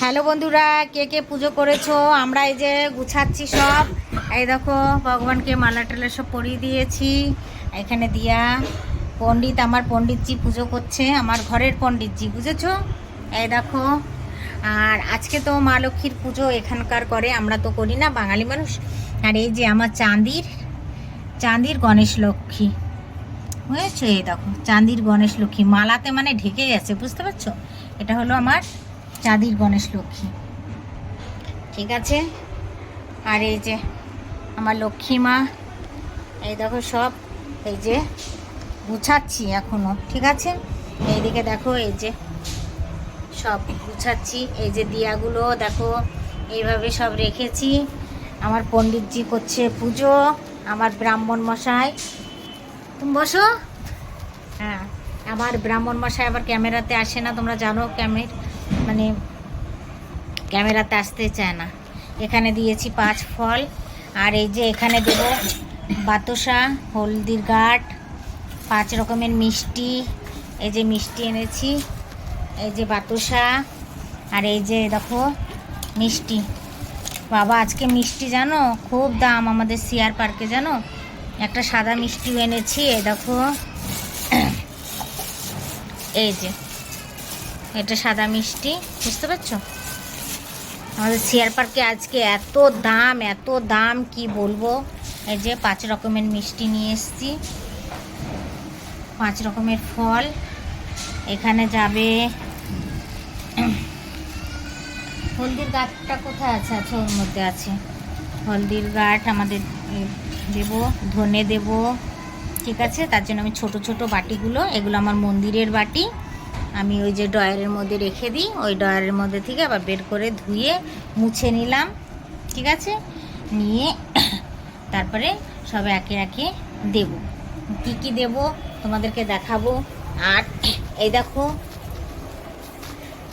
Hello বন্ধুরা, কে কে পুজো করেছ? আমরা এই যে গুছাচ্ছি সব। এই দেখো, ভগবানকে মালা টালা সব পরিয়ে দিয়েছি। এখানে দিয়া পণ্ডিত, আমার পণ্ডিতজি পুজো করছে, আমার ঘরের পণ্ডিতজি, বুঝেছ? এই দেখো, আর আজকে তো মা লক্ষ্মীর পুজো এখানকার করে, আমরা তো করি না, বাঙালি মানুষ। আর এই যে আমার চাঁদির চাঁদির গণেশ লক্ষ্মী, বুঝেছ? এই দেখো, চাঁদির গণেশ লক্ষ্মী, মালাতে মানে ঢেকে গেছে, বুঝতে পারছ? এটা হলো আমার চাঁদির গণেশ লক্ষ্মী। ঠিক আছে? আর এই যে আমার লক্ষ্মী মা, এই দেখো সব, এই যে গুছাচ্ছি এখনও, ঠিক আছে? এইদিকে দেখো, এই যে সব গুছাচ্ছি, এই যে দিয়াগুলো দেখো, এইভাবে সব রেখেছি। আমার পণ্ডিতজি করছে পুজো, আমার ব্রাহ্মণ মশাই। তুমি বসো। হ্যাঁ আমার ব্রাহ্মণ মশাই আবার ক্যামেরাতে আসে না, তোমরা জানো ক্যামের মানে ক্যামেরাতে আসতে চায় না। এখানে দিয়েছি পাঁচ ফল। আর এই যে এখানে দেব বাতাসা হলদির গাঠ পাঁচ রকমের মিষ্টি। এই যে মিষ্টি এনেছি, এই যে বাতাসা আর এই যে দেখো মিষ্টি। বাবা, আজকে মিষ্টি জানো? খুব দাম আমাদের সিয়ার পার্কে, জানো? একটা সাদা মিষ্টিও এনেছি, এই দেখো। এই যে এটা সাদা মিষ্টি, বুঝতে পারছ? আমাদের শেয়ার পার্কে আজকে এত দাম এত দাম, কি বলব? এই যে পাঁচ রকমের মিষ্টি নিয়ে এসেছি। পাঁচ রকমের ফল। এখানে যাবে হলদির গাছটা কোথায় আছে? আছে ওর মধ্যে আছে। হলদির গাঠ আমাদের দেব, ধনে দেব। ঠিক আছে? তার জন্য আমি ছোট ছোট বাটিগুলো, এগুলো আমার মন্দিরের বাটি। আমি ওই যে ডয়ারের মধ্যে রেখে দিই, ওই ডয়ারের মধ্যে থেকে আবার বের করে ধুয়ে মুছে নিলাম, ঠিক আছে? নিয়ে তারপরে সব একে একে দেব। কি কি দেব তোমাদেরকে দেখাবো? আর এই দেখো,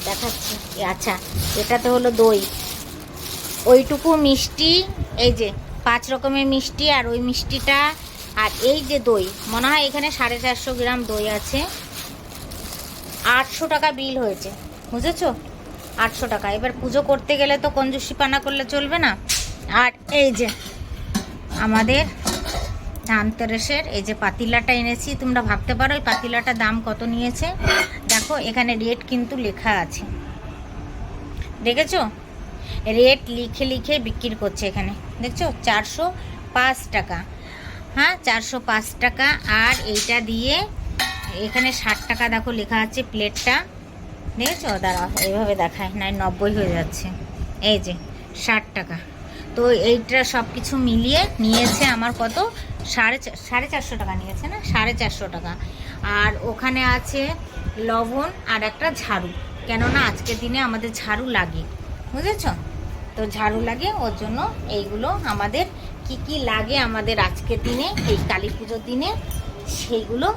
দেখাচ্ছি। আচ্ছা এটাতে হলো দই। ওইটুকু মিষ্টি, এই যে পাঁচ রকমের মিষ্টি আর ওই মিষ্টিটা আর এই যে দই, মনে হয় এখানে সাড়ে চারশো গ্রাম দই আছে। আটশো টাকা বিল হয়েছে, বুঝেছ? আটশো টাকা। এবার পুজো করতে গেলে তো কঞ্জুসি পানা করলে চলবে না। আর এই যে, আমাদের ধানতেরেসের এই যে পাতিলাটা এনেছি, তোমরা ভাবতে পারো এই পাতিলাটার দাম কত নিয়েছে? দেখো, এখানে রেট কিন্তু লেখা আছে। দেখেছ? রেট লিখে লিখে বিক্রি করছে এখানে। দেখছ? চারশো পাঁচ টাকা। হ্যাঁ চারশো পাঁচ টাকা। আর এইটা দিয়ে এখানে ষাট টাকা দেখো লেখা আছে প্লেটটা। দেখেছ? দাঁড়াও এইভাবে দেখায় নয় নব্বই হয়ে যাচ্ছে। এই যে, ষাট টাকা। তো এইটা সব কিছু মিলিয়ে নিয়েছে আমার কত? সাড়ে সাড়ে চারশো টাকা নিয়েছে না? সাড়ে চারশো টাকা। আর ওখানে আছে লবণ আর একটা ঝাড়ু। কেননা আজকের দিনে আমাদের ঝাড়ু লাগে। বুঝেছ? তো ঝাড়ু লাগে, ওর জন্য এইগুলো আমাদের কি কি লাগে আমাদের আজকের দিনে, এই কালী পুজোর দিনে সেইগুলো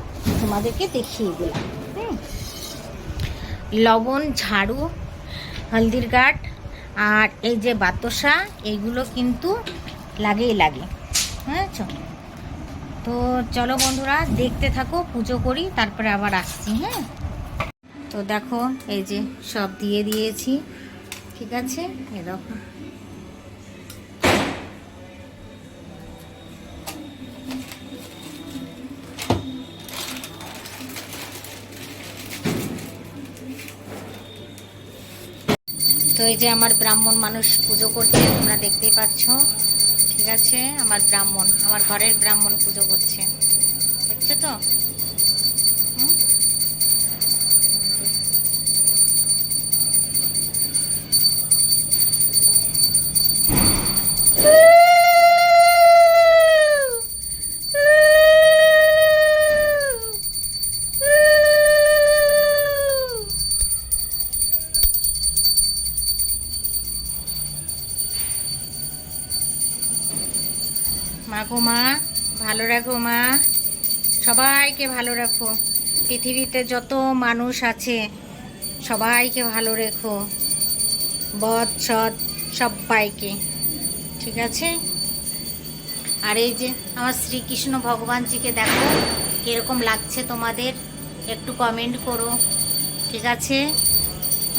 তোমাদেরকে দেখিয়ে দিলাম। লবণ, ঝাড়ু, হলদির গাঠ আর এই যে বাতাসা এইগুলো কিন্তু লাগেই লাগে। বুঝেছ? তো চলো বন্ধুরা, দেখতে থাকো, পুজো করি, তারপরে আবার আসছি হ্যাঁ? তো দেখো, এই যে সব দিয়ে দিয়েছি, ঠিক আছে? এ তো এই যে আমার ব্রাহ্মণ মানুষ পুজো করছে, তোমরা দেখতেই পাচ্ছ। ঠিক আছে, আমার ব্রাহ্মণ, আমার ঘরের ব্রাহ্মণ পুজো করছে। দেখছ তো? মা গো মা, ভালো রাখো মা। সবাইকে ভালো রাখো। পৃথিবীতে যত মানুষ আছে, সবাইকে ভালো রেখো। বদ সৎ সবাইকে ঠিক আছে? আর এই যে আমার শ্রীকৃষ্ণ ভগবানজিকে দেখো, কীরকম লাগছে তোমাদের। একটু কমেন্ট করো। ঠিক আছে?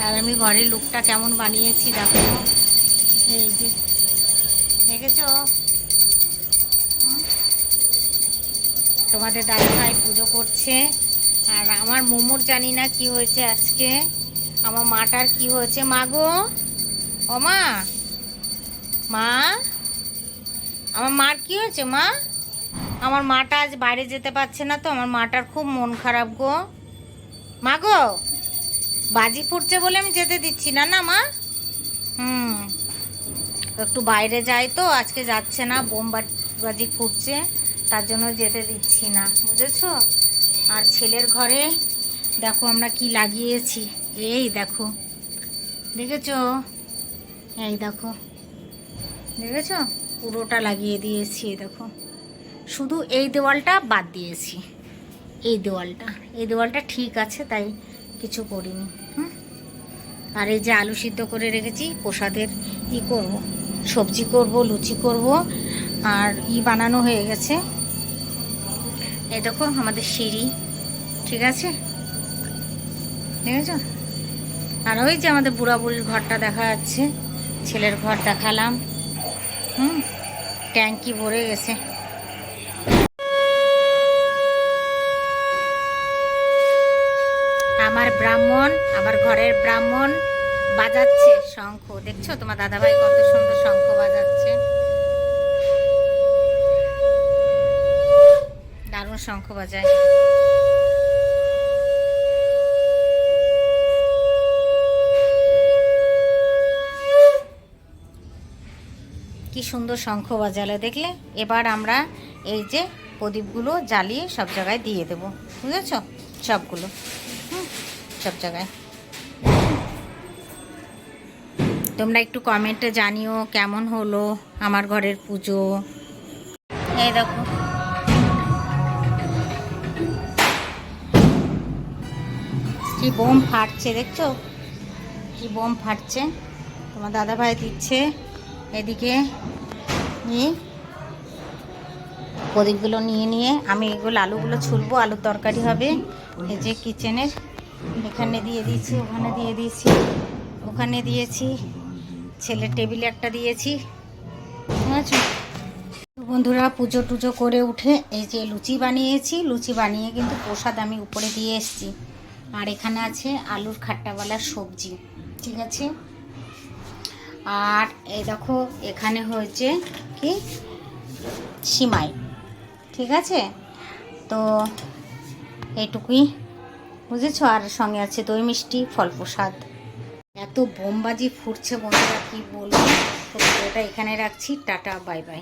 আর আমি ঘরের লুকটা কেমন বানিয়েছি, দেখো। এই যে, দেখেছ? তোমাদের দাদা ভাই পুজো করছে। আর আমার মোমোর জানি না কি হয়েছে আজকে। আমার মাটার কি হয়েছে? মা গো, ও মা মা, আমার মার কি হয়েছে মা? আমার মাটা আজ বাইরে যেতে পারছে না তো, আমার মাটার খুব মন খারাপ গো। মা গো, বাজি ফুটছে বলে আমি যেতে দিচ্ছি না না মা? হুম, একটু বাইরে যাই তো, আজকে যাচ্ছে না বোম বাজি ফুটছে। তার জন্য যেতে দিচ্ছি না, বুঝেছ? আর ছেলের ঘরে দেখো আমরা কি লাগিয়েছি। এই দেখো, দেখেছ? এই দেখো, দেখেছ? পুরোটা লাগিয়ে দিয়েছি দেখো। শুধু এই দেওয়ালটা বাদ দিয়েছি, এই দেওয়ালটা। এই দেওয়ালটা ঠিক আছে, তাই কিছু করিনি, হুম? আর এই যে আলু সিদ্ধ করে রেখেছি, প্রসাদের ই করব, সবজি করব, লুচি করব, আর ই বানানো হয়ে গেছে। এই দেখো, আমাদের সিঁড়ি। ঠিক আছে? দেখেছ আর ওই যে আমাদের বুড়া বুড়ির ঘরটা দেখা যাচ্ছে। ছেলের ঘর দেখালাম। হুম? ট্যাঙ্কি ভরে গেছে। আমার ব্রাহ্মণ, আমার ঘরের ব্রাহ্মণ বাজাচ্ছে শঙ্খ। দেখছ তোমার দাদাভাই কত সুন্দর শঙ্খ বাজাচ্ছে। দারুণ শঙ্খ বাজায়। কি সুন্দর শঙ্খ বাজালে দেখলে? এবার আমরা এই যে প্রদীপগুলো জ্বালিয়ে সব জায়গায় দিয়ে দেব। বুঝেছ? সবগুলো। হুম, সব জায়গায়। তোমরা একটু কমেন্টে জানিও কেমন হলো আমার ঘরের পুজো। এই দেখো। কি বোম ফাটছে দেখছ? কি বোম ফাটছে? তোমার দাদা ভাই দিচ্ছে। এদিকে প্রদীপগুলো নিয়ে নিয়ে আমি এগুলো আলুগুলো ছুলবো, আলুর তরকারি হবে। এই যে কিচেনের, এখানে দিয়ে দিয়েছি, ওখানে দিয়ে দিয়েছি, ওখানে দিয়েছি, ছেলের টেবিলে একটা দিয়েছি। বন্ধুরা, পুজো টুজো করে উঠে এই যে লুচি বানিয়েছি। লুচি বানিয়ে কিন্তু প্রসাদ আমি উপরে দিয়ে এসেছি। আর এখানে আছে আলুর খাট্টাওয়ালা সবজি, ঠিক আছে? আর এই দেখো, এখানে হয়েছে কি? সিমাই, ঠিক আছে? তো এইটুকুই, বুঝেছ? আর সঙ্গে আছে দই মিষ্টি ফল প্রসাদ এত বোমবাজি ফুটছে বন্ধুরা, কি বলব? তো ভিডিওটা এখানে রাখছি, টাটা, বাই বাই।